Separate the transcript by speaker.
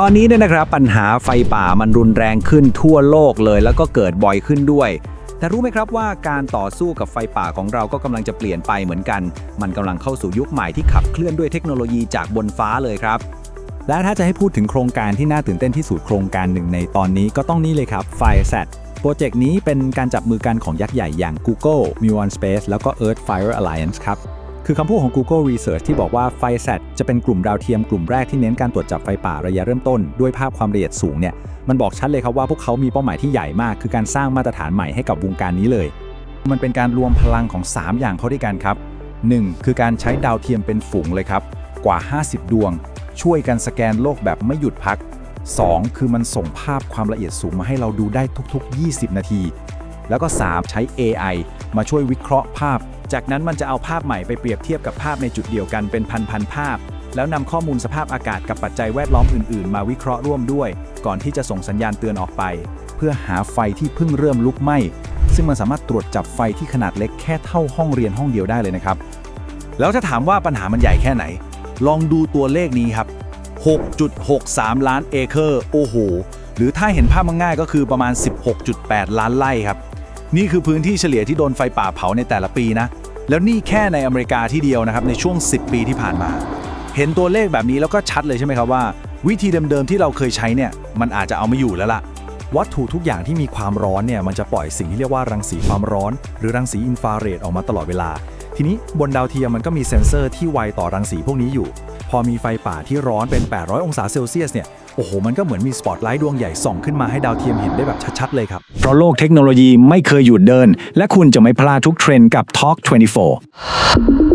Speaker 1: ตอนนี้เนี่ยนะครับปัญหาไฟป่ามันรุนแรงขึ้นทั่วโลกเลย แล้วก็เกิดบ่อยขึ้นด้วย แต่รู้ไหมครับว่าการต่อสู้กับไฟป่าของเราก็กำลังจะเปลี่ยนไปเหมือนกัน มันกำลังเข้าสู่ยุคใหม่ที่ขับเคลื่อนด้วยเทคโนโลยีจากบนฟ้าเลยครับ
Speaker 2: และถ้าจะให้พูดถึงโครงการที่น่าตื่นเต้นที่สุดโครงการหนึ่งในตอนนี้ก็ต้องนี่เลยครับ FireSat โปรเจกต์นี้เป็นการจับมือกันของยักษ์ใหญ่อย่าง Google, Muon Space แล้วก็ Earth Fire Alliance ครับ คือคำพูดของ Google Research ที่บอกว่า FireSat จะเป็นกลุ่มดาวเทียมกลุ่มแรกที่เน้นการตรวจจับไฟป่าระยะเริ่มต้น ด้วยภาพความละเอียดสูงเนี่ยมันบอกชัดเลยครับว่าพวกเขามีเป้าหมายที่ใหญ่มาก คือการสร้างมาตรฐานใหม่ให้กับวงการนี้เลย มันเป็นการรวมพลังของ 3 อย่างเข้าด้วยกันครับ 1. คือการใช้ดาวเทียมเป็นฝูงเลยครับ กว่า 50 ดวง ช่วยกันสแกนโลกแบบไม่หยุดพัก 2. คือมันส่งภาพความละเอียดสูงมาให้เราดูได้ทุก ๆ 20 นาที แล้วก็ 3 ใช้ AI มาช่วยวิเคราะห์ภาพ จากนั้นมันจะเอาภาพใหม่ไปเปรียบเทียบกับภาพในจุดเดียวกันเป็นพันๆภาพ แล้วนำข้อมูลสภาพอากาศกับปัจจัยแวดล้อมอื่น ๆ มาวิเคราะห์ร่วมด้วย ก่อนที่จะส่งสัญญาณเตือนออกไป เพื่อหาไฟที่เพิ่งเริ่มลุกไหม้ซึ่งมันสามารถตรวจจับไฟที่ขนาดเล็กแค่เท่าห้องเรียนห้องเดียวได้เลยนะครับ
Speaker 1: แล้วถ้าถามว่าปัญหามันใหญ่แค่ไหน ลองดูตัวเลขนี้ครับ 6.63 ล้านเอเคอร์โอ้โห หรือถ้าเห็นภาพง่ายๆก็คือประมาณ 16.8 ล้านไร่ครับ นี่คือพื้นที่เฉลี่ยที่โดนไฟป่าเผาในแต่ละปีนะ แล้วนี่แค่ในอเมริกาที่เดียวนะครับในช่วง 10 ปีที่ผ่านมา เห็นตัวเลขแบบนี้แล้วก็ชัดเลยใช่ไหมครับว่า วิธีเดิมๆที่เราเคยใช้เนี่ยมันอาจจะเอาไม่อยู่แล้วล่ะ
Speaker 2: วัตถุทุกอย่างที่มีความร้อนเนี่ยมันจะปล่อยสิ่งที่เรียกว่ารังสีความร้อน หรือรังสีอินฟราเรดออกมาตลอดเวลา ทีนี้บนดาวเทียมมันก็มีเซ็นเซอร์ที่ไวต่อรังสีพวกนี้อยู่ พอมีไฟป่าที่ร้อนเป็น 800 องศาเซลเซียสเนี่ยโอ้โห มันก็เหมือนมีสปอตไลท์ดวงใหญ่ส่องขึ้นมาให้ดาวเทียมเห็นได้แบบชัด ๆ เลยครับ
Speaker 1: เพราะโลกเทคโนโลยีไม่เคยหยุดเดิน และคุณจะไม่พลาดทุกเทรนด์กับ Talk 24